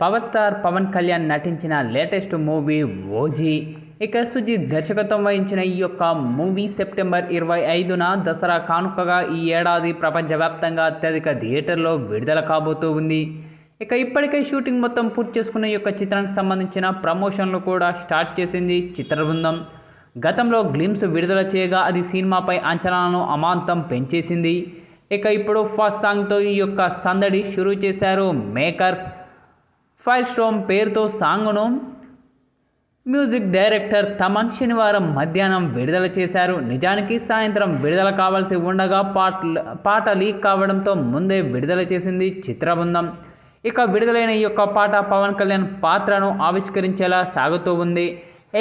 Power star Pawan Kalyan నటించిన latest movie OG. ఇక సుజిత్ దర్శకత్వం వహించిన ఈ యొక్క మూవీ సెప్టెంబర్ ఇరవై ఐదున దసరా కానుకగా ఈ ఏడాది ప్రపంచవ్యాప్తంగా అత్యధిక థియేటర్లో విడుదల కాబోతూ ఉంది. ఇక ఇప్పటికే షూటింగ్ మొత్తం పూర్తి చేసుకున్న ఈ యొక్క చిత్రానికి సంబంధించిన ప్రమోషన్లు కూడా స్టార్ట్ చేసింది చిత్ర బృందం గతంలో గ్లిమ్స్ విడుదల చేయగా అది సినిమాపై అంచనాలను అమాంతం పెంచేసింది. ఇక ఇప్పుడు ఫస్ట్ సాంగ్తో ఈ యొక్క సందడి షురూ చేశారు మేకర్స్. ఫైర్ స్టోమ్ పేరుతో సాంగ్ను. మ్యూజిక్ డైరెక్టర్ తమన్ శనివారం మధ్యాహ్నం విడుదల చేశారు. నిజానికి సాయంత్రం విడుదల కావాల్సి ఉండగా పాట పాట లీక్ కావడంతో ముందే విడుదల చేసింది చిత్రబృందం. ఇక విడుదలైన ఈ యొక్క పాట పవన్ కళ్యాణ్ పాత్రను ఆవిష్కరించేలా సాగుతూ ఉంది.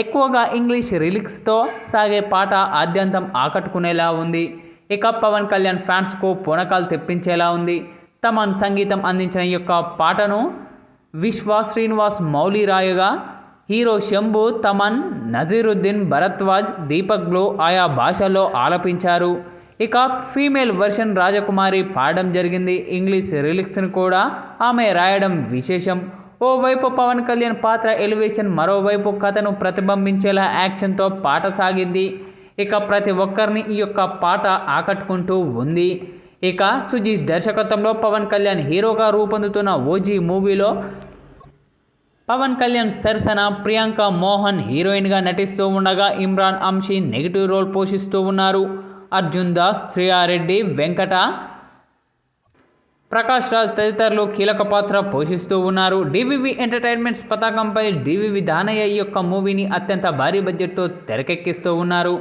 ఎక్కువగా ఇంగ్లీష్ రిలిక్స్తో సాగే పాట ఆద్యంతం ఆకట్టుకునేలా ఉంది. ఇక పవన్ కళ్యాణ్ ఫ్యాన్స్కు పూనకాలు తెప్పించేలా ఉంది. తమన్ సంగీతం అందించిన ఈ యొక్క పాటను విశ్వ శ్రీనివాస్ మౌలి రాయగా హీరో శంభు తమన్ నజీరుద్దీన్ భరద్వాజ్ దీపక్ ఆయా భాషల్లో ఆలపించారు. ఇక ఫీమేల్ వర్షన్ రాజకుమారి పాడడం జరిగింది. ఇంగ్లీష్ రిలిక్స్ను కూడా ఆమె రాయడం విశేషం. ఓవైపు పవన్ కళ్యాణ్ పాత్ర ఎలివేషన్ మరోవైపు కథను ప్రతిబింబించేలా యాక్షన్తో పాట సాగింది. ఇక ప్రతి ఒక్కరిని ఈ యొక్క పాట ఆకట్టుకుంటూ ఉంది. ఇక సుజీత్ దర్శకత్వంలో పవన్ కళ్యాణ్ హీరోగా రూపొందుతున్న ఓజీ మూవీలో పవన్ కళ్యాణ్ సరసన ప్రియాంక మోహన్ హీరోయిన్గా నటిస్తూ ఉండగా ఇమ్రాన్ అంషి నెగిటివ్ రోల్ పోషిస్తూ ఉన్నారు. అర్జున్ దాస్ శ్రేయారెడ్డి వెంకట ప్రకాష్ రాజ్ తదితరులు కీలక పాత్ర పోషిస్తూ ఉన్నారు. డివివి ఎంటర్టైన్మెంట్స్ పతాకంపై డివివి దానయ్య యొక్క మూవీని అత్యంత భారీ బడ్జెట్తో తెరకెక్కిస్తూ ఉన్నారు.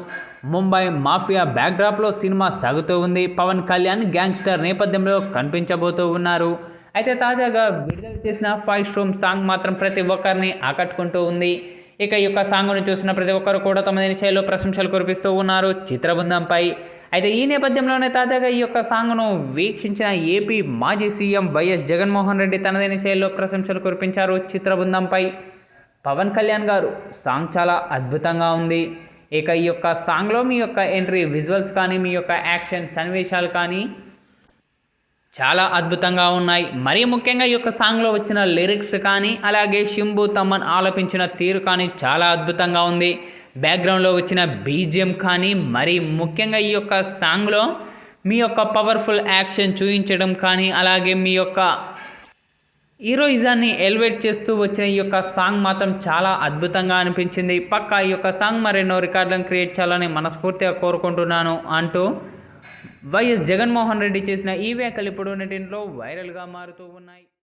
ముంబై మాఫియా బ్యాక్డ్రాప్లో సినిమా సాగుతూ ఉంది. పవన్ కళ్యాణ్ గ్యాంగ్స్టర్ నేపథ్యంలో కనిపించబోతూ ఉన్నారు. అయితే తాజాగా విడుదల చేసిన ఫైవ్ స్ట్రోమ్ సాంగ్ మాత్రం ప్రతి ఒక్కరిని ఆకట్టుకుంటూ ఉంది. ఇక ఈ యొక్క సాంగ్ను చూసిన ప్రతి ఒక్కరు కూడా తమ శైలిలో ప్రశంసలు కురిపిస్తూ ఉన్నారు. చిత్రబృందంపై అయితే ఈ నేపథ్యంలోనే తాజాగా ఈ యొక్క సాంగ్ను వీక్షించిన ఏపీ మాజీ సీఎం వైఎస్ జగన్మోహన్ రెడ్డి తనదైన శైలిలో ప్రశంసలు కురిపించారు చిత్రబృందంపై. పవన్ కళ్యాణ్ గారు సాంగ్ చాలా అద్భుతంగా ఉంది. ఇక ఈ యొక్క సాంగ్లో మీ యొక్క ఎంట్రీ విజువల్స్ కానీ మీ యొక్క యాక్షన్ సన్నివేశాలు కానీ చాలా అద్భుతంగా ఉన్నాయి. మరీ ముఖ్యంగా ఈ యొక్క సాంగ్లో వచ్చిన లిరిక్స్ కానీ అలాగే శింబు తమ్మన్ ఆలపించిన తీరు కానీ చాలా అద్భుతంగా ఉంది. బ్యాక్గ్రౌండ్లో వచ్చిన బీజిఎం కానీ మరీ ముఖ్యంగా ఈ యొక్క సాంగ్లో మీ యొక్క పవర్ఫుల్ యాక్షన్ చూపించడం కానీ అలాగే మీ యొక్క హీరోయిజాన్ని ఎలివేట్ చేస్తూ వచ్చిన ఈ యొక్క సాంగ్ మాత్రం చాలా అద్భుతంగా అనిపించింది. పక్కా ఈ యొక్క సాంగ్ మరెన్నో రికార్డులను క్రియేట్ చేయాలని మనస్ఫూర్తిగా కోరుకుంటున్నాను అంటూ వైఎస్ జగన్మోహన్ రెడ్డి చేసిన ఈ వ్యాఖ్యలు ఇప్పుడు నెటింట్లో వైరల్గా మారుతూ ఉన్నాయి.